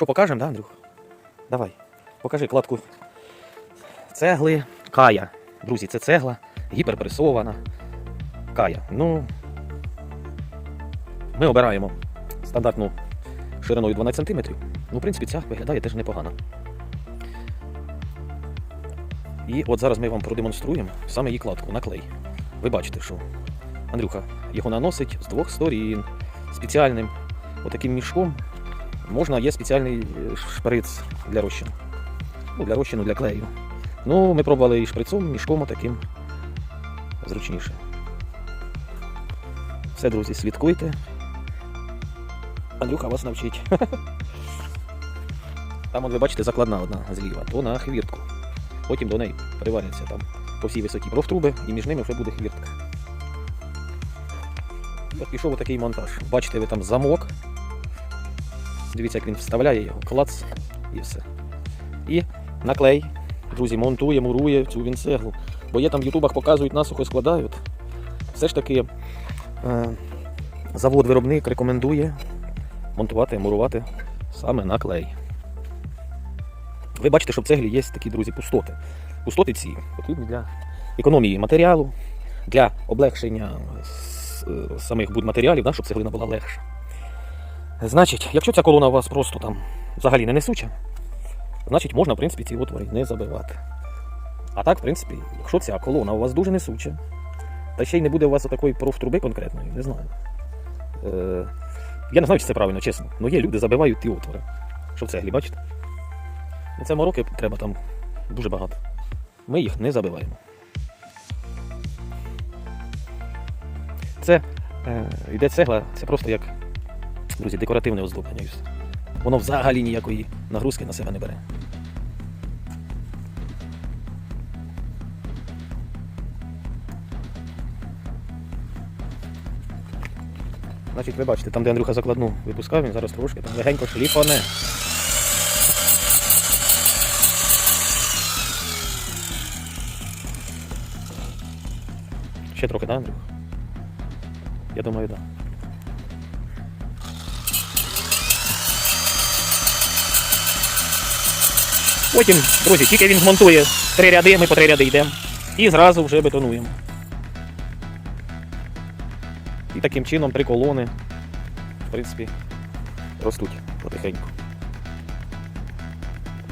Що покажемо, да, Андрюх? Давай, покажи кладку цегли Кая. Друзі, це цегла гіперпресована. Кая. Ну, ми обираємо стандартну шириною 12 см. Ну, в принципі, ця виглядає теж непогано. І от зараз ми вам продемонструємо саме її кладку на клей. Ви бачите, що Андрюха його наносить з двох сторін спеціальним отаким мішком. Можна, є спеціальний е, шприц для розчину. Ну, для розчину, для клею. Ну, ми пробували і шприцом, мішком отаким зручніше. Все, друзі, слідкуйте. Андрюха вас навчить. Там, от ви бачите, закладна одна зліва, то на хвіртку. Потім до неї приваряться там по всій висоті профтруби, і між ними вже буде хвіртка. От пішов отакий монтаж. Бачите, ви там замок. Дивіться, як він вставляє його, клац і все. І наклей. Друзі, монтує, мурує цю він цеглу. Бо є там в ютубах показують, насухо складають. Все ж таки е, завод-виробник рекомендує монтувати, мурувати саме на клей. Ви бачите, що в цеглі є такі, друзі, пустоти. Пустоти ці потрібні для економії матеріалу, для облегшення е, самих будматеріалів, щоб цеглина була легша. Значить, якщо ця колона у вас просто там взагалі не несуча, значить можна, в принципі, ці отвори не забивати. А так, в принципі, якщо ця колона у вас дуже несуча, та ще й не буде у вас такої профтруби конкретної, не знаю. Е, я не знаю, чи це правильно, чесно. але є люди забивають ті отвори. Що в цеглі, бачите? Це мороки треба там дуже багато. Ми їх не забиваємо. Це е, йде цегла, це просто як, друзі, декоративне оздоблення. Воно взагалі ніякої нагрузки на себе не бере. Значить, ви бачите, там, де Андрюха закладну випускав, він зараз трошки там легенько шліфане. Ще трохи, да, Андрюх? Я думаю, так. Да. Потім, друзі, тільки він змонтує три ряди, ми по три ряди йдемо. І зразу вже бетонуємо. І таким чином три колони, в принципі, ростуть потихеньку.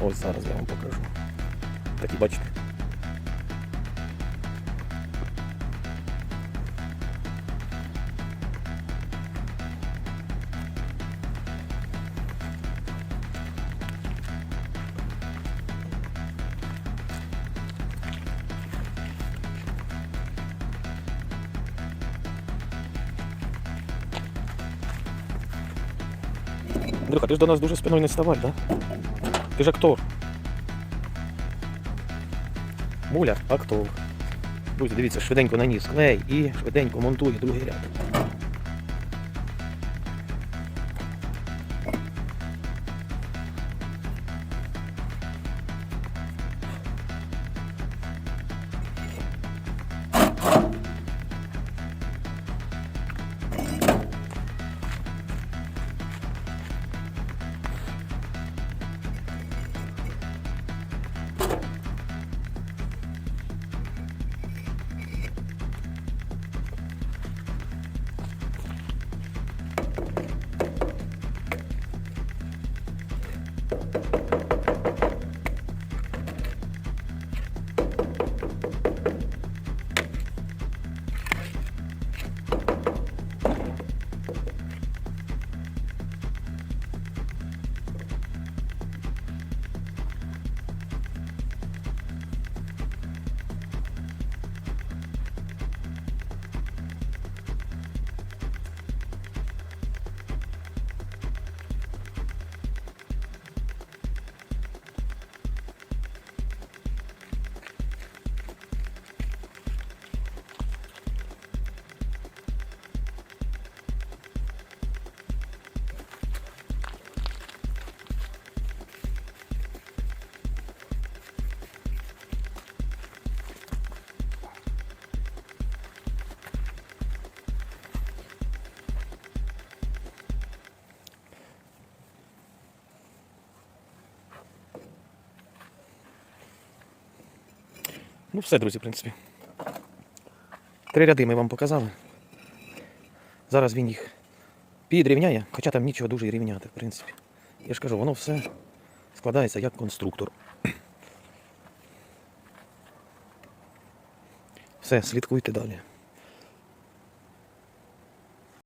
Ось зараз я вам покажу. Такі бачите. Андрюха, ти ж до нас дуже спиною не ставай, да? Ти ж актор. Муля, актор. Друзі, дивіться, швиденько наніс клей і швиденько монтує другий ряд. Ну, все, друзі, в принципі. Три ряди ми вам показали. Зараз він їх підрівняє, хоча там нічого дуже рівняти, в принципі. Я ж кажу, воно все складається як конструктор. Все, слідкуйте далі.